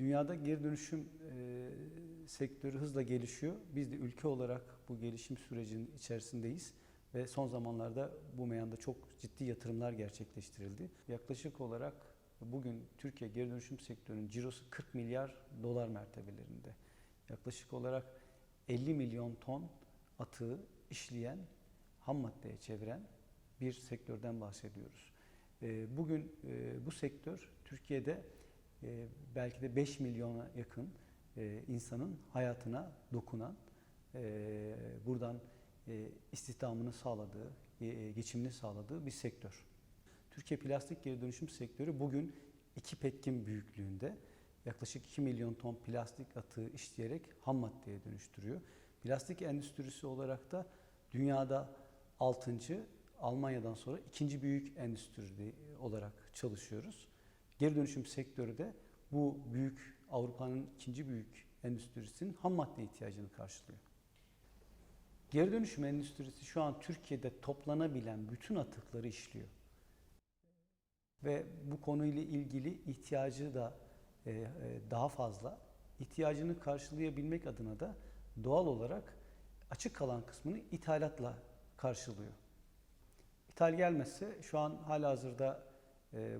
Dünyada geri dönüşüm e, sektörü hızla gelişiyor. Biz de ülke olarak bu gelişim sürecinin içerisindeyiz ve son zamanlarda bu meyanda çok ciddi yatırımlar gerçekleştirildi. Yaklaşık olarak bugün Türkiye geri dönüşüm sektörünün cirosu 40 milyar dolar mertebelerinde. Yaklaşık olarak 50 milyon ton atığı işleyen, ham maddeye çeviren bir sektörden bahsediyoruz. E, Bugün e, bu sektör Türkiye'de e, belki de 5 milyona yakın e, insanın hayatına dokunan, e, buradan e, istihdamını sağladığı, geçimini sağladığı bir sektör. Türkiye plastik geri dönüşüm sektörü bugün iki petkim büyüklüğünde yaklaşık 2 milyon ton plastik atığı işleyerek ham maddeye dönüştürüyor. Plastik endüstrisi olarak da dünyada 6. Almanya'dan sonra ikinci büyük endüstri olarak çalışıyoruz. Geri dönüşüm sektörü de bu büyük Avrupa'nın ikinci büyük endüstrisinin ham madde ihtiyacını karşılıyor. Geri dönüşüm endüstrisi şu an Türkiye'de toplanabilen bütün atıkları işliyor. Ve bu konuyla ilgili ihtiyacı da e, e, daha fazla. İhtiyacını karşılayabilmek adına da doğal olarak açık kalan kısmını ithalatla karşılıyor. İthal gelmezse şu an halihazırda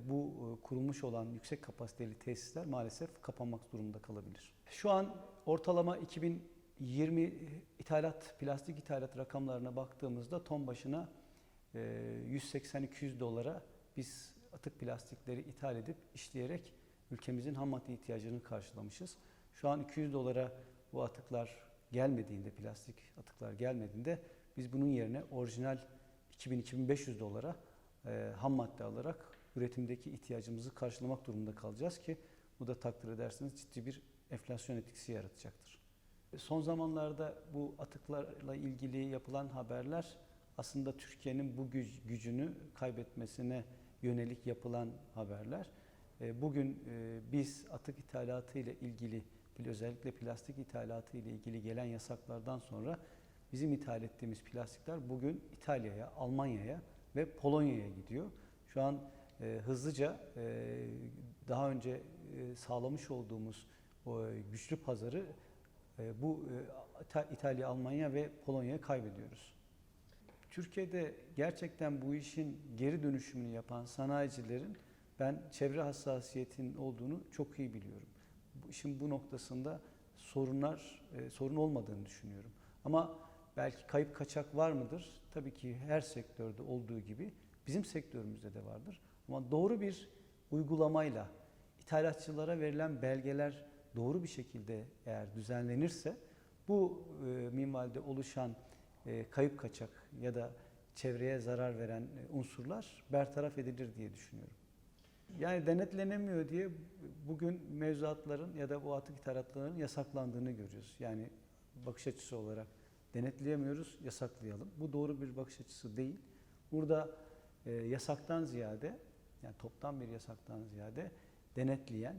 bu e, kurulmuş olan yüksek kapasiteli tesisler maalesef kapanmak durumunda kalabilir. Şu an ortalama 2020 ithalat, plastik ithalat rakamlarına baktığımızda ton başına e, 180-200 dolara biz atık plastikleri ithal edip işleyerek ülkemizin ham madde ihtiyacını karşılamışız. Şu an 200 dolara bu atıklar gelmediğinde, plastik atıklar gelmediğinde biz bunun yerine orijinal 2000-2500 dolara e, ham madde alarak üretimdeki ihtiyacımızı karşılamak durumunda kalacağız ki bu da takdir ederseniz ciddi bir enflasyon etkisi yaratacaktır. Son zamanlarda bu atıklarla ilgili yapılan haberler aslında Türkiye'nin bu güc- gücünü kaybetmesine yönelik yapılan haberler. E, Bugün e, biz atık ithalatı ile ilgili özellikle plastik ithalatı ile ilgili gelen yasaklardan sonra bizim ithal ettiğimiz plastikler bugün İtalya'ya, Almanya'ya ve Polonya'ya gidiyor. Şu an e, hızlıca e, daha önce e, sağlamış olduğumuz o güçlü pazarı e, bu e, İta- İtalya, Almanya ve Polonya'ya kaybediyoruz. Türkiye'de gerçekten bu işin geri dönüşümünü yapan sanayicilerin ben çevre hassasiyetinin olduğunu çok iyi biliyorum. İşin bu noktasında sorunlar e, sorun olmadığını düşünüyorum. Ama belki kayıp kaçak var mıdır? Tabii ki her sektörde olduğu gibi bizim sektörümüzde de vardır. Ama doğru bir uygulamayla ithalatçılara verilen belgeler doğru bir şekilde eğer düzenlenirse bu e, minvalde oluşan e, kayıp kaçak ya da çevreye zarar veren e, unsurlar bertaraf edilir diye düşünüyorum. Yani denetlenemiyor diye bugün mevzuatların ya da bu atık ithalatlarının yasaklandığını görüyoruz. Yani bakış açısı olarak denetleyemiyoruz, yasaklayalım. Bu doğru bir bakış açısı değil. Burada e, yasaktan ziyade, yani toptan bir yasaktan ziyade denetleyen,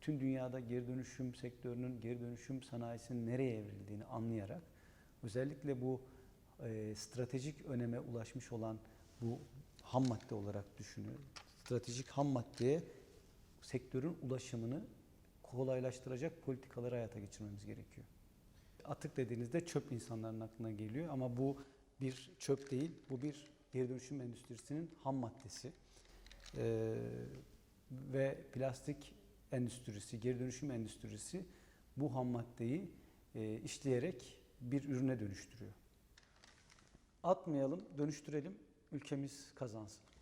tüm dünyada geri dönüşüm sektörünün, geri dönüşüm sanayisinin nereye evrildiğini anlayarak, özellikle bu e, stratejik öneme ulaşmış olan bu ham madde olarak düşünüyorum. Stratejik ham maddeye sektörün ulaşımını kolaylaştıracak politikaları hayata geçirmemiz gerekiyor. Atık dediğinizde çöp insanların aklına geliyor ama bu bir çöp değil, bu bir geri dönüşüm endüstrisinin ham maddesi. Ee, ve plastik endüstrisi, geri dönüşüm endüstrisi bu ham maddeyi e, işleyerek bir ürüne dönüştürüyor. Atmayalım, dönüştürelim, ülkemiz kazansın.